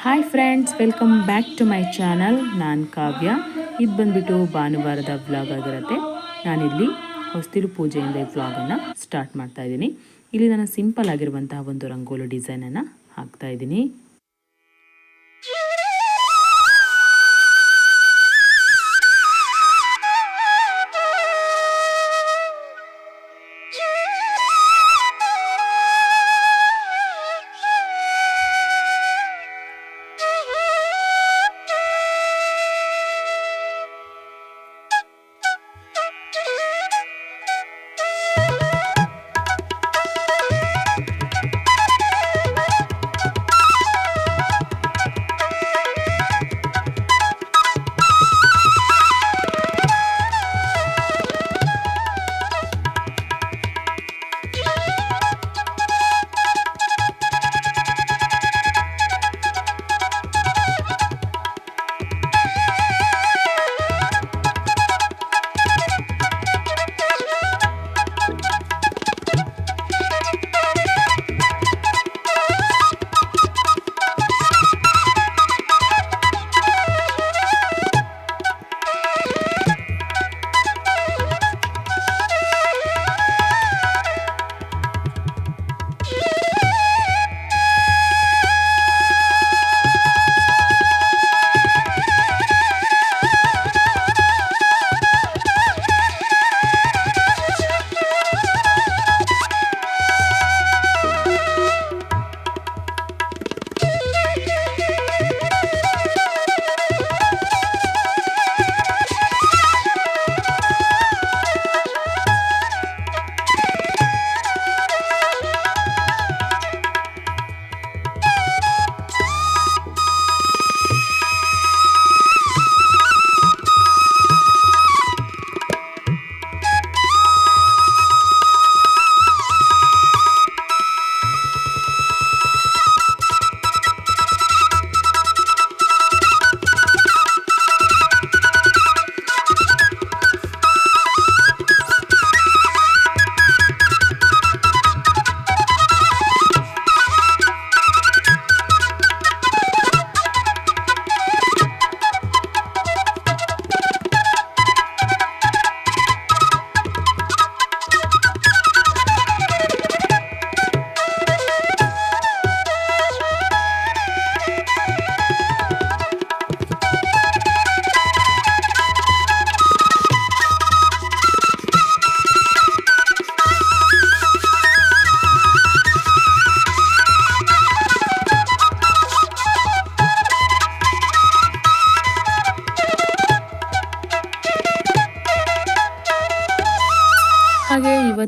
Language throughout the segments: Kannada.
Hi friends welcome back to my channel ನಾನು ಕಾವ್ಯ. ಇದು ಬಂದ್ಬಿಟ್ಟು ಭಾನುವಾರದ ವ್ಲಾಗ್ ಆಗಿರುತ್ತೆ. ನಾನಿಲ್ಲಿ ಹೊಸ್ತಿಲು ಪೂಜೆಯಿಂದ ಈ ವ್ಲಾಗನ್ನು ಸ್ಟಾರ್ಟ್ ಮಾಡ್ತಾ ಇದ್ದೀನಿ. ಇಲ್ಲಿ ನಾನು ಸಿಂಪಲ್ ಆಗಿರುವಂತಹ ಒಂದು ರಂಗೋಲಿ ಡಿಸೈನನ್ನು ಹಾಕ್ತಾ ಇದ್ದೀನಿ.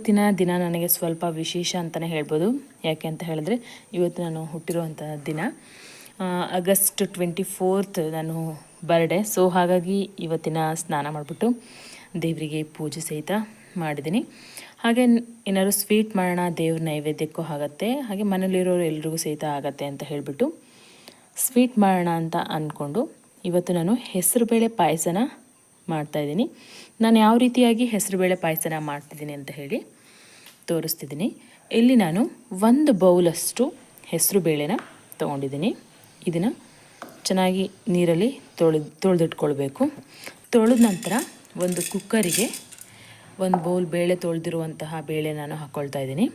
ಇವತ್ತಿನ ದಿನ ನನಗೆ ಸ್ವಲ್ಪ ವಿಶೇಷ ಅಂತಲೇ ಹೇಳ್ಬೋದು. ಯಾಕೆ ಅಂತ ಹೇಳಿದ್ರೆ, ಇವತ್ತು ನಾನು ಹುಟ್ಟಿರುವಂಥ ದಿನ. ಆಗಸ್ಟ್ ಟ್ವೆಂಟಿ ಫೋರ್ತ್ ನಾನು ಬರ್ಡೇ ಸೊ ಹಾಗಾಗಿ ಇವತ್ತಿನ ಸ್ನಾನ ಮಾಡಿಬಿಟ್ಟು ದೇವರಿಗೆ ಪೂಜೆ ಸಹಿತ ಮಾಡಿದ್ದೀನಿ. ಹಾಗೆ ಏನಾದ್ರು ಸ್ವೀಟ್ ಮಾಡೋಣ, ದೇವ್ರ ನೈವೇದ್ಯಕ್ಕೂ ಆಗುತ್ತೆ. ಹಾಗೆ ಮನೇಲಿರೋರು ಎಲ್ರಿಗೂ ಸಹಿತ ಆಗತ್ತೆ ಅಂತ ಹೇಳಿಬಿಟ್ಟು ಸ್ವೀಟ್ ಮಾಡೋಣ ಅಂತ ಅಂದ್ಕೊಂಡು ಇವತ್ತು ನಾನು ಹೆಸರುಬೇಳೆ ಪಾಯಸನ ಮಾಡ್ತಾಯಿದ್ದೀನಿ ನಾನು ಯಾವ ರೀತಿಯಾಗಿ ಹೆಸರುಬೇಳೆ ಪಾಯಸನ ಮಾಡ್ತಿದ್ದೀನಿ ಅಂತ ಹೇಳಿ. ತೋರಿಸ್ತಿದ್ದೀನಿ. ಇಲ್ಲಿ ನಾನು ಒಂದು ಬೌಲಷ್ಟು ಹೆಸರು ಬೇಳೆನ ತೊಗೊಂಡಿದ್ದೀನಿ. ಇದನ್ನು ಚೆನ್ನಾಗಿ ನೀರಲ್ಲಿ ತೊಳೆದು, ತೊಳೆದಿಟ್ಕೊಳ್ಬೇಕು. ತೊಳೆದ ನಂತರ ಒಂದು ಕುಕ್ಕರಿಗೆ ಒಂದು ಬೌಲ್ ಬೇಳೆ ತೊಳೆದಿರುವಂತಹ ಬೇಳೆ ನಾನು ಹಾಕ್ಕೊಳ್ತಾ ಇದ್ದೀನಿ.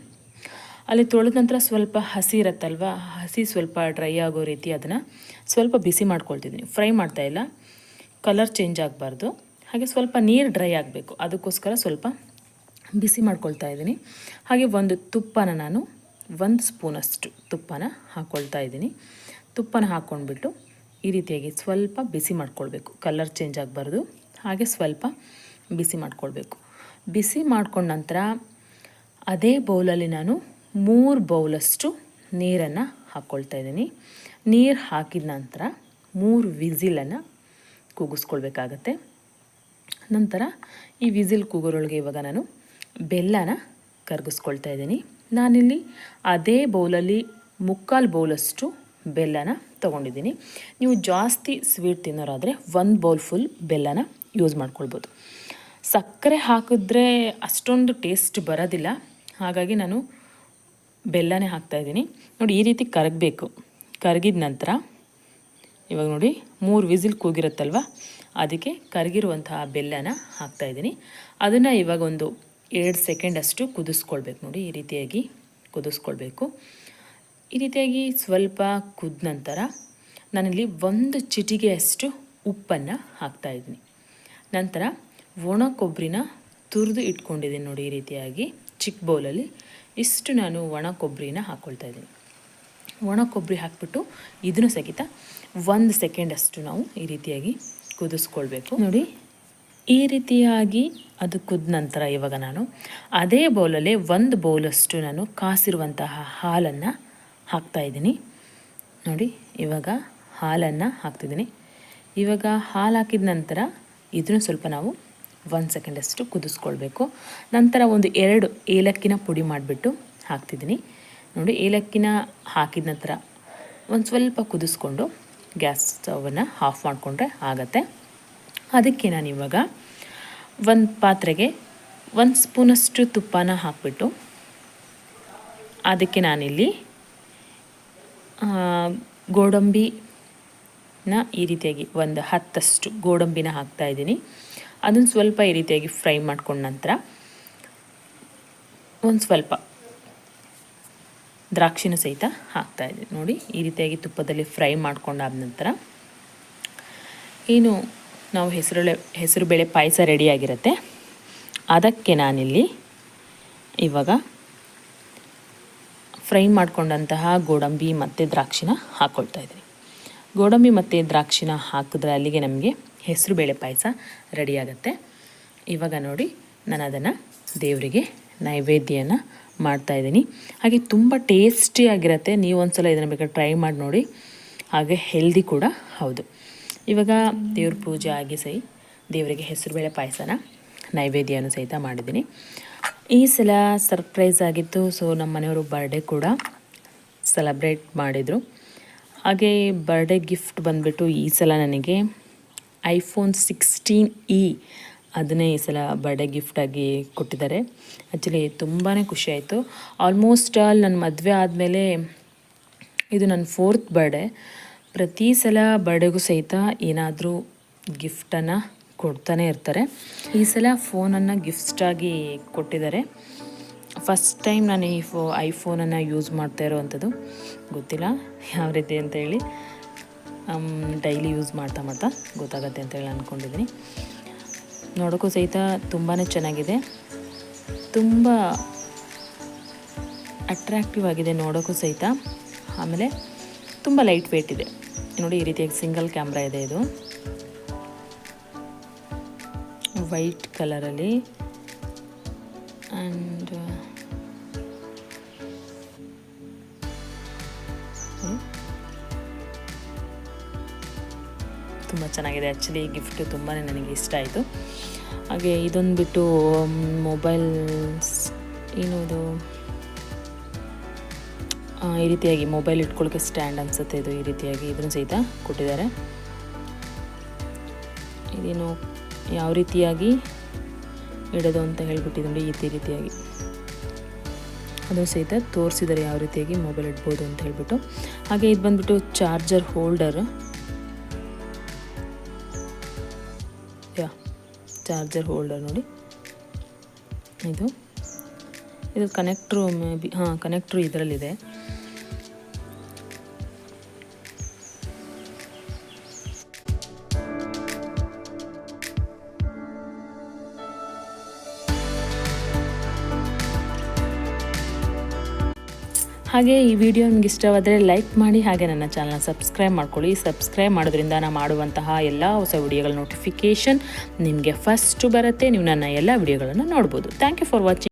ಅಲ್ಲಿ ತೊಳೆದ ನಂತರ ಸ್ವಲ್ಪ ಹಸಿ ಇರುತ್ತಲ್ವ? ಹಸಿ ಸ್ವಲ್ಪ ಡ್ರೈ ಆಗೋ ರೀತಿ ಅದನ್ನು ಸ್ವಲ್ಪ ಬಿಸಿ ಮಾಡ್ಕೊಳ್ತಿದ್ದೀನಿ. ಫ್ರೈ ಮಾಡ್ತಾ ಇಲ್ಲ. ಕಲರ್ ಚೇಂಜ್ ಆಗಬಾರ್ದು. ಹಾಗೆ ಸ್ವಲ್ಪ ನೀರು ಡ್ರೈ ಆಗಬೇಕು. ಅದಕ್ಕೋಸ್ಕರ ಸ್ವಲ್ಪ ಬಿಸಿ ಮಾಡ್ಕೊಳ್ತಾ ಇದ್ದೀನಿ. ಹಾಗೆ ಒಂದು ತುಪ್ಪನ ನಾನು ಒಂದು ಸ್ಪೂನಷ್ಟು ತುಪ್ಪನ ಹಾಕ್ಕೊಳ್ತಾ ಇದ್ದೀನಿ. ತುಪ್ಪನ ಹಾಕ್ಕೊಂಡ್ಬಿಟ್ಟು ಈ ರೀತಿಯಾಗಿ ಸ್ವಲ್ಪ ಬಿಸಿ ಮಾಡ್ಕೊಳ್ಬೇಕು. ಕಲರ್ ಚೇಂಜ್ ಆಗಬಾರ್ದು. ಹಾಗೆ ಸ್ವಲ್ಪ ಬಿಸಿ ಮಾಡ್ಕೊಳ್ಬೇಕು. ಬಿಸಿ ಮಾಡ್ಕೊಂಡ ನಂತರ ಅದೇ ಬೌಲಲ್ಲಿ ನಾನು ಮೂರು ಬೌಲಷ್ಟು ನೀರನ್ನು ಹಾಕ್ಕೊಳ್ತಾ ಇದ್ದೀನಿ. ನೀರು ಹಾಕಿದ ನಂತರ ಮೂರು ವಿಸಿಲನ್ನು ಕೂಗಿಸ್ಕೊಳ್ಬೇಕಾಗತ್ತೆ ನಂತರ ಈ ವಿಸಿಲ್ ಕೂಗೋರೊಳಗೆ ಇವಾಗ ನಾನು ಬೆಲ್ಲನ ಕರಗಿಸ್ಕೊಳ್ತಾ ಇದ್ದೀನಿ. ನಾನಿಲ್ಲಿ ಅದೇ ಬೌಲಲ್ಲಿ ಮುಕ್ಕಾಲು ಬೌಲಷ್ಟು ಬೆಲ್ಲನ ತೊಗೊಂಡಿದ್ದೀನಿ. ನೀವು ಜಾಸ್ತಿ ಸ್ವೀಟ್ ತಿನ್ನೋರಾದರೆ ಒಂದು ಬೌಲ್ ಫುಲ್ ಬೆಲ್ಲನ ಯೂಸ್ ಮಾಡ್ಕೊಳ್ಬೋದು. ಸಕ್ಕರೆ ಹಾಕಿದ್ರೆ ಅಷ್ಟೊಂದು ಟೇಸ್ಟ್ ಬರೋದಿಲ್ಲ. ಹಾಗಾಗಿ ನಾನು ಬೆಲ್ಲನೇ ಹಾಕ್ತಾಯಿದ್ದೀನಿ ನೋಡಿ, ಈ ರೀತಿ ಕರಗಬೇಕು. ಕರಗಿದ ನಂತರ, ಇವಾಗ ನೋಡಿ, ಮೂರು ವಿಸಿಲ್ ಕೂಗಿರುತ್ತಲ್ವ? ಅದಕ್ಕೆ ಕರಗಿರುವಂತಹ ಬೆಲ್ಲನ ಹಾಕ್ತಾಯಿದ್ದೀನಿ ಅದನ್ನು ಇವಾಗ ಒಂದು ಎರಡು ಸೆಕೆಂಡಷ್ಟು ಕುದಿಸ್ಕೊಳ್ಬೇಕು ನೋಡಿ, ಈ ರೀತಿಯಾಗಿ ಕುದಿಸ್ಕೊಳ್ಬೇಕು. ಈ ರೀತಿಯಾಗಿ ಸ್ವಲ್ಪ ಕುದ ನಂತರ ನಾನಿಲ್ಲಿ ಒಂದು ಚಿಟಿಗೆಯಷ್ಟು ಉಪ್ಪನ್ನು ಹಾಕ್ತಾಯಿದ್ದೀನಿ ನಂತರ ಒಣ ಕೊಬ್ಬರಿನ ತುರಿದು ಇಟ್ಕೊಂಡಿದ್ದೀನಿ ನೋಡಿ, ಈ ರೀತಿಯಾಗಿ ಚಿಕ್ಕ ಬೌಲಲ್ಲಿ ಇಷ್ಟು ನಾನು ಒಣ ಕೊಬ್ಬರಿನ ಹಾಕ್ಕೊಳ್ತಾ ಇದ್ದೀನಿ. ಒಣ ಕೊಬ್ಬರಿ ಹಾಕ್ಬಿಟ್ಟು ಇದನ್ನು ಸಹಿತ ಒಂದು ಸೆಕೆಂಡಷ್ಟು ನಾವು ಈ ರೀತಿಯಾಗಿ ಕುದಿಸ್ಕೊಳ್ಬೇಕು. ನೋಡಿ ಈ ರೀತಿಯಾಗಿ ಅದು ಕುದ್ದ ನಂತರ ಇವಾಗ ನಾನು ಅದೇ ಬೌಲಲ್ಲೇ ಒಂದು ಬೌಲಷ್ಟು ನಾನು ಕಾಸಿರುವಂತಹ ಹಾಲನ್ನು ಹಾಕ್ತಾಯಿದ್ದೀನಿ ನೋಡಿ, ಇವಾಗ ಹಾಲನ್ನು ಹಾಕ್ತಿದ್ದೀನಿ ಇವಾಗ ಹಾಲು ಹಾಕಿದ ನಂತರ ಇದನ್ನು ಸ್ವಲ್ಪ ನಾವು ಒಂದು ಸೆಕೆಂಡಷ್ಟು ಕುದಿಸ್ಕೊಳ್ಬೇಕು. ನಂತರ ಒಂದು ಎರಡು ಏಲಕ್ಕಿನ ಪುಡಿ ಮಾಡಿಬಿಟ್ಟು ಹಾಕ್ತಿದ್ದೀನಿ. ನೋಡಿ, ಏಲಕ್ಕಿನ ಹಾಕಿದ ನಂತರ ಒಂದು ಸ್ವಲ್ಪ ಕುದಿಸ್ಕೊಂಡು ಗ್ಯಾಸ್ ಸ್ಟವನ್ನು ಆಫ್ ಮಾಡಿಕೊಂಡ್ರೆ ಆಗತ್ತೆ. ಅದಕ್ಕೆ ನಾನು ಇವಾಗ ಒಂದು ಪಾತ್ರೆಗೆ ಒಂದು ಸ್ಪೂನಷ್ಟು ತುಪ್ಪನ ಹಾಕಿಬಿಟ್ಟು ಅದಕ್ಕೆ ನಾನಿಲ್ಲಿ ಗೋಡಂಬಿನ ಈ ರೀತಿಯಾಗಿ ಒಂದು ಹತ್ತಷ್ಟು ಗೋಡಂಬಿನ ಹಾಕ್ತಾಯಿದ್ದೀನಿ ಅದನ್ನು ಸ್ವಲ್ಪ ಈ ರೀತಿಯಾಗಿ ಫ್ರೈ ಮಾಡ್ಕೊಂಡ ನಂತರ ಒಂದು ಸ್ವಲ್ಪ ದ್ರಾಕ್ಷಿನ ಸಹಿತ ಹಾಕ್ತಾಯಿದ್ದೀನಿ ನೋಡಿ, ಈ ರೀತಿಯಾಗಿ ತುಪ್ಪದಲ್ಲಿ ಫ್ರೈ ಮಾಡ್ಕೊಂಡಾದ ನಂತರ, ಏನು ನಾವು ಹೆಸರುಳೆ, ಹೆಸರು ಬೇಳೆ ಪಾಯಸ ರೆಡಿಯಾಗಿರುತ್ತೆ ಅದಕ್ಕೆ ನಾನಿಲ್ಲಿ ಇವಾಗ ಫ್ರೈ ಮಾಡಿಕೊಂಡಂತಹ ಗೋಡಂಬಿ ಮತ್ತು ದ್ರಾಕ್ಷಿನ ಹಾಕ್ಕೊಳ್ತಾ ಇದ್ದೀನಿ. ಗೋಡಂಬಿ ಮತ್ತು ದ್ರಾಕ್ಷಿನ ಹಾಕಿದ್ರೆ ಅಲ್ಲಿಗೆ ನಮಗೆ ಹೆಸರು ಬೇಳೆ ಪಾಯಸ ರೆಡಿಯಾಗತ್ತೆ ಇವಾಗ ನೋಡಿ, ನಾನು ಅದನ್ನು ದೇವರಿಗೆ ನೈವೇದ್ಯನ ಮಾಡ್ತಾಯಿದ್ದೀನಿ ಹಾಗೆ ತುಂಬ ಟೇಸ್ಟಿಯಾಗಿರುತ್ತೆ ನೀವು ಒಂದು ಸಲ ಇದನ್ನು ಬೇಕಾದ್ರೆ ಟ್ರೈ ಮಾಡಿ ನೋಡಿ. ಹಾಗೆ ಹೆಲ್ದಿ ಕೂಡ ಹೌದು. ಇವಾಗ ದೇವ್ರ ಪೂಜೆ ಆಗಿ ಸೈ ದೇವರಿಗೆ ಹೆಸರುಬೇಳೆ ಪಾಯಸನ ನೈವೇದ್ಯನೂ ಸಹಿತ ಮಾಡಿದ್ದೀನಿ. ಈ ಸಲ ಸರ್ಪ್ರೈಸ್ ಆಗಿತ್ತು, ಸೊ ನಮ್ಮ ಮನೆಯವರು ಬರ್ಡೇ ಕೂಡ ಸೆಲೆಬ್ರೇಟ್ ಮಾಡಿದರು. ಹಾಗೆ ಬರ್ಡೇ ಗಿಫ್ಟ್ ಬಂದುಬಿಟ್ಟು ಈ ಸಲ ನನಗೆ ಐಫೋನ್ ಸಿಕ್ಸ್ಟೀನ್ ಇ ಅದನ್ನೇ ಈ ಸಲ ಬರ್ಡೇ ಗಿಫ್ಟಾಗಿ ಕೊಟ್ಟಿದ್ದಾರೆ. ಆ್ಯಕ್ಚುಲಿ ತುಂಬಾ ಖುಷಿಯಾಯಿತು ಆಲ್ಮೋಸ್ಟ್ ಆಲ್ ನನ್ನ ಮದುವೆ ಆದಮೇಲೆ ಇದು ನನ್ನ ಫೋರ್ತ್ ಬರ್ಡೇ ಪ್ರತಿ ಸಲ ಬರ್ಡೇಗೂ ಸಹಿತ ಏನಾದರೂ ಗಿಫ್ಟನ್ನು ಕೊಡ್ತಾನೆ ಇರ್ತಾರೆ. ಈ ಸಲ ಫೋನನ್ನು ಗಿಫ್ಟಾಗಿ ಕೊಟ್ಟಿದ್ದಾರೆ. ಫಸ್ಟ್ ಟೈಮ್ ನಾನು ಈ ಫೋ, ಐಫೋನನ್ನು ಯೂಸ್ ಮಾಡ್ತಾ ಇರೋವಂಥದ್ದು. ಗೊತ್ತಿಲ್ಲ ಯಾವ ರೀತಿ ಅಂತ ಹೇಳಿ. ಡೈಲಿ ಯೂಸ್ ಮಾಡ್ತಾ ಮಾಡ್ತಾ ಗೊತ್ತಾಗತ್ತೆ ಅಂತೇಳಿ ಅಂದ್ಕೊಂಡಿದ್ದೀನಿ ನೋಡೋಕ್ಕೂ ಸಹಿತ ತುಂಬಾ ಚೆನ್ನಾಗಿದೆ. ತುಂಬ ಅಟ್ರಾಕ್ಟಿವ್ ಆಗಿದೆ ನೋಡೋಕ್ಕೂ ಸಹಿತ. ಆಮೇಲೆ ತುಂಬ ಲೈಟ್ ವೇಟ್ ಇದೆ. ನೋಡಿ, ಈ ರೀತಿಯಾಗಿ ಸಿಂಗಲ್ ಕ್ಯಾಮ್ರಾ ಇದೆ ಇದು. ವೈಟ್ ಕಲರಲ್ಲಿ ಆ್ಯಂಡ್ ತುಂಬ ಚೆನ್ನಾಗಿದೆ. ಆ್ಯಕ್ಚುಲಿ ಗಿಫ್ಟು ತುಂಬಾ ನನಗೆ ಇಷ್ಟ ಆಯಿತು. ಹಾಗೆ ಇದೊಂದು ಬಿಟ್ಟು ಮೊಬೈಲ್ಸ್ ಏನದು ಈ ರೀತಿಯಾಗಿ ಮೊಬೈಲ್ ಇಟ್ಕೊಳ್ಳೋಕ್ಕೆ ಸ್ಟ್ಯಾಂಡ್ ಅನಿಸುತ್ತೆ ಇದು, ಈ ರೀತಿಯಾಗಿ ಇದನ್ನು ಸಹಿತ ಕೊಟ್ಟಿದ್ದಾರೆ. ಇದೇನು ಯಾವ ರೀತಿಯಾಗಿ ಇಡೋದು ಅಂತ ಹೇಳಿಬಿಟ್ಟಿದ್ದು ಈ ರೀತಿಯಾಗಿ. ಅದು ಸಹಿತ ತೋರಿಸಿದ್ದಾರೆ ಯಾವ ರೀತಿಯಾಗಿ ಮೊಬೈಲ್ ಇಡ್ಬೋದು ಅಂತ ಹೇಳ್ಬಿಟ್ಟು. ಹಾಗೆ ಇದು ಬಂದ್ಬಿಟ್ಟು ಚಾರ್ಜರ್ ಹೋಲ್ಡರ್ ಯಾ ಚಾರ್ಜರ್ ಹೋಲ್ಡರ್ ನೋಡಿ. ಇದು ಇದು ಕನೆಕ್ಟ್ರು ಮೇ ಬಿ ಹಾಂ ಕನೆಕ್ಟ್ರು ಇದರಲ್ಲಿದೆ. ಹಾಗೆ ಈ ವಿಡಿಯೋ ನಿಮ್ಗೆ ಇಷ್ಟವಾದರೆ ಲೈಕ್ ಮಾಡಿ ಹಾಗೆ ನನ್ನ ಚಾನಲ್ನ ಸಬ್ಸ್ಕ್ರೈಬ್ ಮಾಡ್ಕೊಳ್ಳಿ. ಸಬ್ಸ್ಕ್ರೈಬ್ ಮಾಡೋದ್ರಿಂದ ನಾನು ಮಾಡುವಂತಹ ಎಲ್ಲ ಹೊಸ ವಿಡಿಯೋಗಳ ನೋಟಿಫಿಕೇಷನ್ ನಿಮಗೆ ಫಸ್ಟು ಬರುತ್ತೆ. ನೀವು ನನ್ನ ಎಲ್ಲ ವಿಡಿಯೋಗಳನ್ನು ನೋಡ್ಬೋದು. Thank you for watching